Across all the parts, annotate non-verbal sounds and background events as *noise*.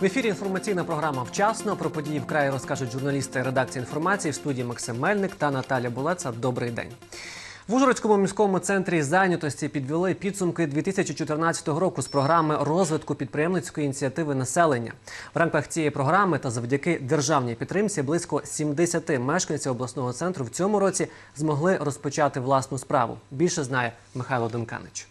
В ефірі інформаційна програма вчасно. Про події в краї розкажуть журналісти редакції інформації в студії Максим Мельник та Наталя Булеца. Добрий день. В Ужгородському міському центрі зайнятості підвели підсумки 2014 року з програми розвитку підприємницької ініціативи населення. В рамках цієї програми та завдяки державній підтримці близько 70 мешканців обласного центру в цьому році змогли розпочати власну справу. Більше знає Михайло Денканич.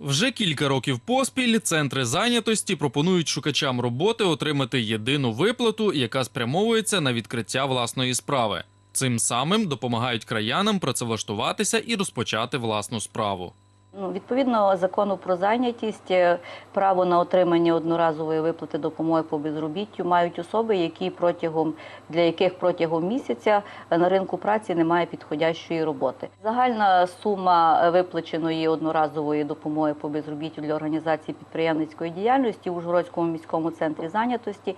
Вже кілька років поспіль центри зайнятості пропонують шукачам роботи отримати єдину виплату, яка спрямовується на відкриття власної справи. Цим самим допомагають краянам працевлаштуватися і розпочати власну справу. Ну, відповідно закону про зайнятість, е, право на отримання одноразової виплати допомоги по безробіттю мають особи, які протягом для яких протягом місяця е, на ринку праці немає підходящої роботи. Загальна сума е, виплаченої одноразової допомоги по безробіттю для організації підприємницької діяльності у Ужгородському міському центрі зайнятості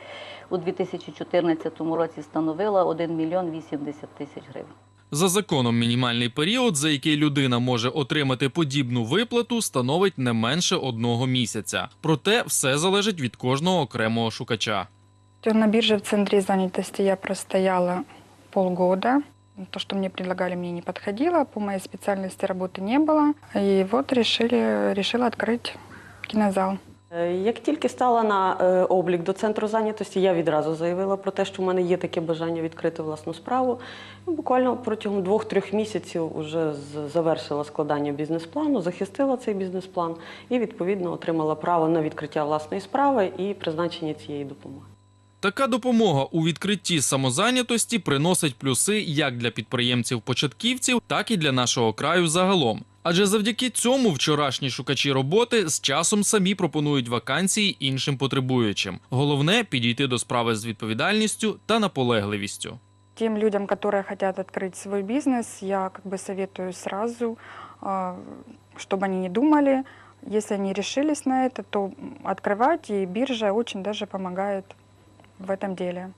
у 2014 році становила 1 мільйон 80 тисяч гривень. За законом, мінімальний період, за який людина може отримати подібну виплату, становить не менше одного місяця. Проте все залежить від кожного окремого шукача. На бирже в центре занятости я простояла полгода. То, что мне предлагали, мне не подходило. По моей специальности работы не было. И вот решили, решила открыть кинозал. Е, Як тільки стала на е, облік до центру зайнятості, я відразу заявила про те, що в мене є таке бажання відкрити власну справу. Буквально протягом двох-трьох місяців вже завершила складання бізнес-плану, захистила цей бізнес-план і відповідно отримала право на відкриття власної справи і призначення цієї допомоги. Така допомога у відкритті самозайнятості приносить плюси як для підприємців-початківців, так і для нашого краю загалом. Адже завдяки цьому вчорашні шукачі роботи з часом самі пропонують вакансії іншим потребуючим. Головне підійти до справи з відповідальністю та наполегливістю. Тем людям, которые хотят открыть свой бизнес, я как бы советую сразу, а, чтобы они не думали. Если они решились на это, то открывать, и биржа очень даже помогает в этом деле.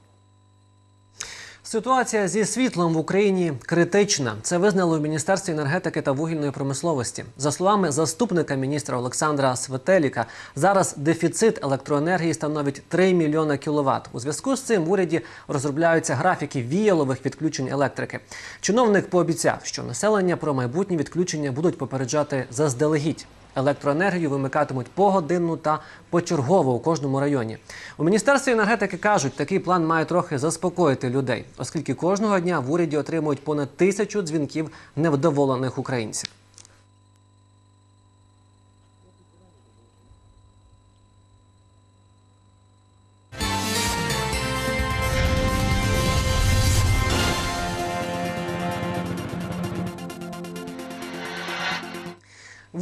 Ситуація зі світлом в Україні критична. Це визнали в Міністерстві енергетики та вугільної промисловості. За словами заступника міністра Олександра Светеліка, зараз дефіцит електроенергії становить 3 мільйона кіловат. У зв'язку з цим в уряді розробляються графіки віялових відключень електрики. Чиновник пообіцяв, що населення про майбутні відключення будуть попереджати заздалегідь. Електроенергію вимикатимуть погодинну та почергово у кожному районі. У міністерстві енергетики кажуть, такий план має трохи заспокоїти людей, оскільки кожного дня в уряді отримують понад тисячу дзвінків невдоволених українців.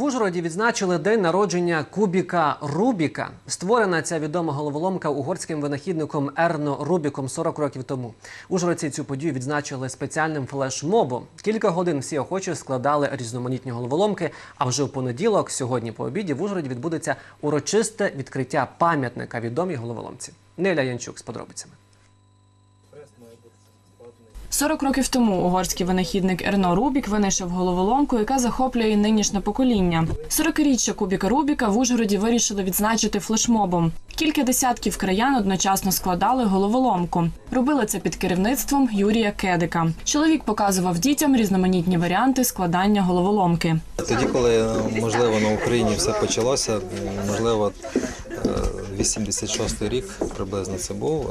Ужгороді відзначили день народження кубіка Рубіка. Створена ця відома головоломка угорським винахідником Ерно Рубіком 40 років тому. Ужгородці цю подію відзначили спеціальним флешмобом. Кілька годин всі охочі складали різноманітні головоломки. А вже в понеділок, сьогодні по обіді, в Ужгороді відбудеться урочисте відкриття пам'ятника відомій головоломці. Неля Янчук з подробицями. 40 років тому угорський винахідник Ерно Рубік винайшов головоломку, яка захоплює нинішнє покоління. 40-річчя Кубіка Рубіка в Ужгороді вирішили відзначити флешмобом. Кілька десятків краян одночасно складали головоломку. Робили це під керівництвом Юрія Кедика. Чоловік показував дітям різноманітні варіанти складання головоломки. Тоді, коли можливо на Україні все почалося, можливо, е, 86-й рік приблизно це був.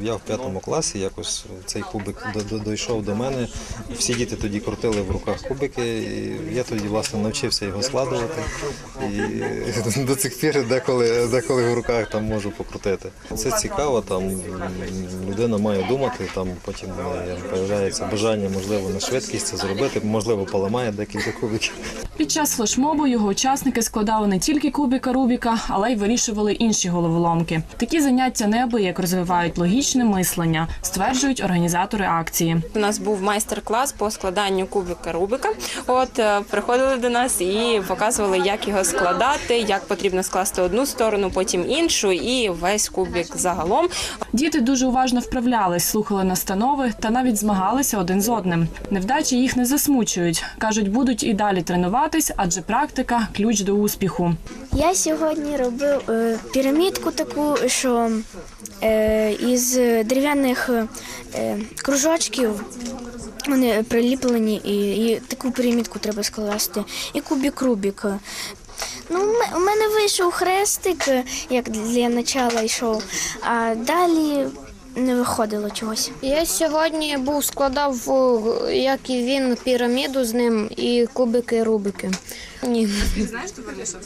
Е, Я в п'ятому класі якось цей кубик дійшов до мене. Всі діти тоді крутили в руках кубики. І я тоді власне навчився його складувати. І *laughs* до цих пір деколи, деколи в руках там можу покрутити. Це цікаво, там людина має думати, там потім з'являється бажання, можливо, на швидкість це зробити, можливо, поламає декілька кубиків. Під час флешмобу його учасники складали не тільки кубіка Рубіка, але й вирішували інші головоломки. Такі заняття неабияк розвивають логічне мислення, стверджують організатори акції. У нас був майстер-клас по складанню кубика Рубика. От е, приходили до нас і показували, як його складати, як потрібно скласти одну сторону, потім іншу, і весь кубик загалом. Діти дуже уважно вправлялись, слухали настанови та навіть змагалися один з одним. Невдачі їх не засмучують. кажуть, будуть і далі тренуватися тренуватись, адже практика ключ до успіху. Я сьогодні робив е, пірамідку таку, що е, із дерев'яних е, кружочків вони приліплені, і, і таку пірамідку треба скласти. І кубік Рубік. Ну, у мене вийшов хрестик, як для начала йшов, а далі не виходило чогось. Я сьогодні був складав, як і він, піраміду з ним і кубики Рубики. Ні. Ти знаєш, що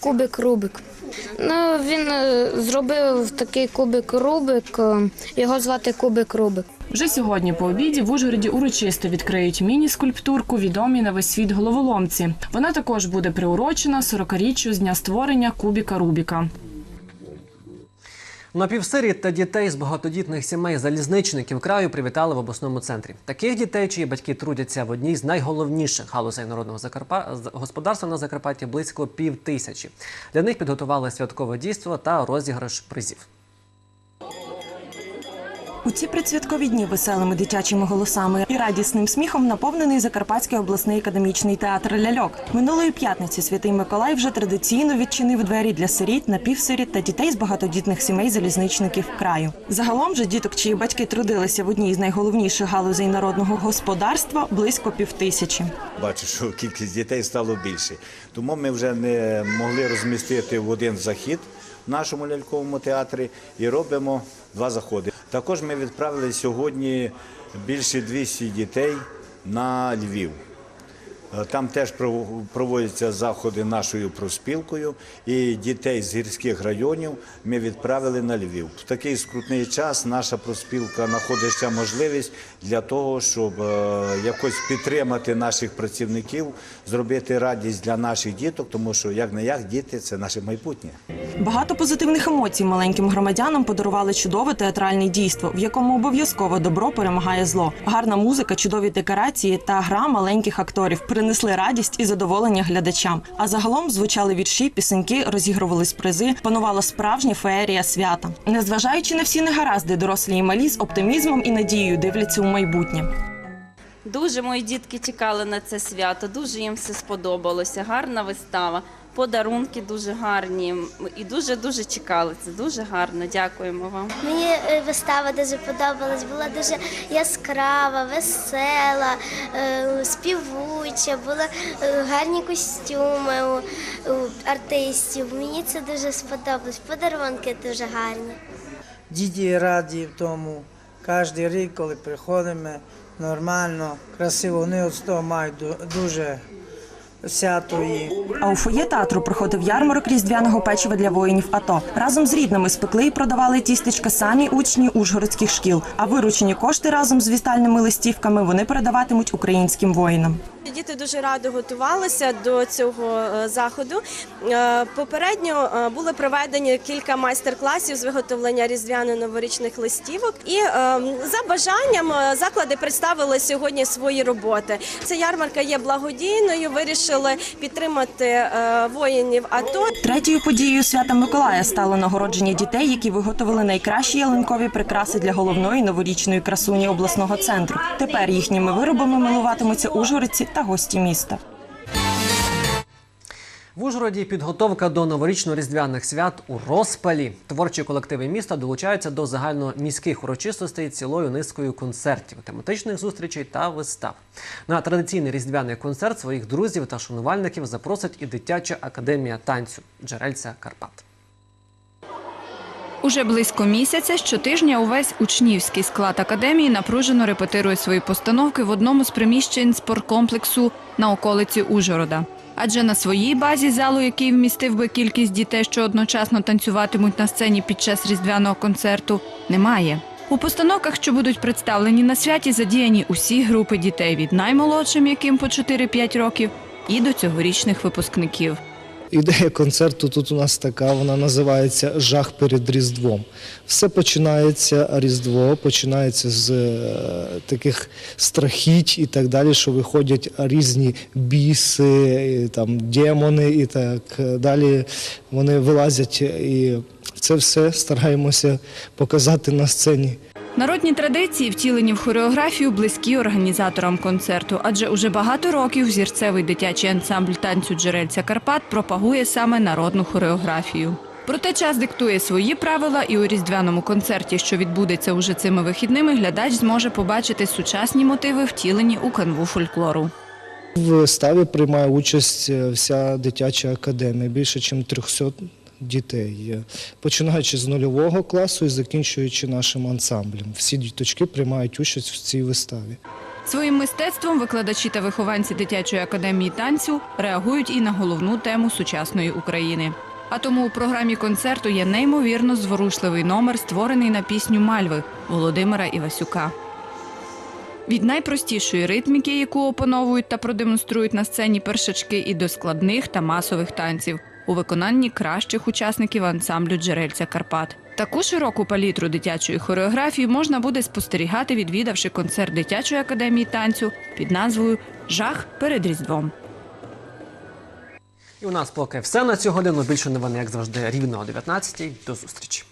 Кубик Рубик. Ну, він е, зробив такий кубик Рубик, е, його звати Кубик Рубик. Вже сьогодні по обіді в Ужгороді урочисто відкриють міні-скульптурку, відомі на весь світ головоломці. Вона також буде приурочена 40-річчю з дня створення кубіка Рубіка. Напівсиріт та дітей з багатодітних сімей залізничників краю привітали в обласному центрі. Таких дітей, чиї батьки трудяться в одній з найголовніших галузей народного Закарпа... господарства на Закарпатті близько пів тисячі. Для них підготували святкове дійство та розіграш призів. У ці предсвяткові дні веселими дитячими голосами і радісним сміхом наповнений Закарпатський обласний академічний театр ляльок. Минулої п'ятниці святий Миколай вже традиційно відчинив двері для сиріт, напівсиріт та дітей з багатодітних сімей залізничників краю. Загалом же діток, чиї батьки трудилися в одній з найголовніших галузей народного господарства, близько півтисячі. Бачу, що кількість дітей стало більше. Тому ми вже не могли розмістити в один захід нашому ляльковому театрі і робимо два заходи. Також ми відправили сьогодні більше 200 дітей на Львів. Е, Там теж пров- проводяться заходи нашою проспілкою, і дітей з гірських районів ми відправили на Львів. В такий скрутний час наша проспілка знаходить ще можливість для того, щоб е, якось підтримати наших працівників, зробити радість для наших діток, тому що як не як діти це наше майбутнє. Багато позитивних емоцій маленьким громадянам подарували чудове театральне дійство, в якому обов'язково добро перемагає зло. Гарна музика, чудові декорації та гра маленьких акторів принесли радість і задоволення глядачам. А загалом звучали вірші, пісеньки, розігрувались призи, панувала справжня феерія свята. Незважаючи на всі негаразди, дорослі і малі з оптимізмом і надією дивляться у майбутнє. Дуже мої дітки чекали на це свято, дуже їм все сподобалося. Гарна вистава, подарунки дуже гарні і дуже дуже чекали. Це дуже гарно. Дякуємо вам. Мені е, вистава дуже подобалась, була дуже яскрава, весела, е, співуча, були е, гарні костюми у, артистів. Мені це дуже сподобалось. Подарунки дуже гарні. Діти раді в тому. Кожен рік, коли приходимо, нормально, красиво, вони от з того мають дуже свято і А у фоє театру проходив ярмарок різдвяного печива для воїнів АТО. Разом з рідними спекли і продавали тістечка самі учні ужгородських шкіл. А виручені кошти разом з вітальними листівками вони передаватимуть українським воїнам. Діти дуже радо готувалися до цього е, заходу. Е, Попередньо е, були проведені кілька майстер-класів з виготовлення різдвяно-новорічних листівок. І за бажанням заклади представили сьогодні свої роботи. Ця ярмарка є благодійною. Вирішили підтримати воїнів АТО. Третьою подією свята Миколая стало нагородження дітей, які виготовили найкращі ялинкові прикраси для головної новорічної красуні обласного центру. Тепер їхніми виробами милуватимуться ужгородці та гості міста. В Ужгороді підготовка до новорічно-різдвяних свят у розпалі. Творчі колективи міста долучаються до загальноміських урочистостей цілою низкою концертів, тематичних зустрічей та вистав. На традиційний різдвяний концерт своїх друзів та шанувальників запросить і дитяча академія танцю Джерельця Карпат. Уже близько місяця щотижня увесь учнівський склад академії напружено репетирує свої постановки в одному з приміщень спорткомплексу на околиці Ужгорода. Адже на своїй базі залу, який вмістив би кількість дітей, що одночасно танцюватимуть на сцені під час різдвяного концерту, немає. У постановках, що будуть представлені на святі, задіяні усі групи дітей від наймолодшим, яким по 4-5 років, і до цьогорічних випускників. Ідея концерту тут у нас така, вона називається Жах перед Різдвом. Все починається Різдво, починається з е, таких страхіть і так далі, що виходять різні біси, там, демони і так далі. Вони вилазять і це все стараємося показати на сцені. Народні традиції, втілені в хореографію, близькі організаторам концерту, адже уже багато років зірцевий дитячий ансамбль танцю джерельця Карпат пропагує саме народну хореографію. Проте час диктує свої правила, і у різдвяному концерті, що відбудеться уже цими вихідними, глядач зможе побачити сучасні мотиви, втілені у канву фольклору. В виставі приймає участь е, вся дитяча академія, більше ніж 300 дітей, Е, починаючи з нульового класу і закінчуючи нашим ансамблем. Всі діточки приймають участь в цій виставі. Своїм мистецтвом викладачі та вихованці дитячої академії танцю реагують і на головну тему сучасної України. А тому у програмі концерту є неймовірно зворушливий номер, створений на пісню Мальви Володимира Івасюка. Від найпростішої ритміки, яку опановують та продемонструють на сцені першачки, і до складних та масових танців у виконанні кращих учасників ансамблю джерельця Карпат. Таку широку палітру дитячої хореографії можна буде спостерігати, відвідавши концерт дитячої академії танцю під назвою Жах перед Різдвом. І у нас поки все на цю годину. Більше новини, як завжди, рівно о 19 До зустрічі.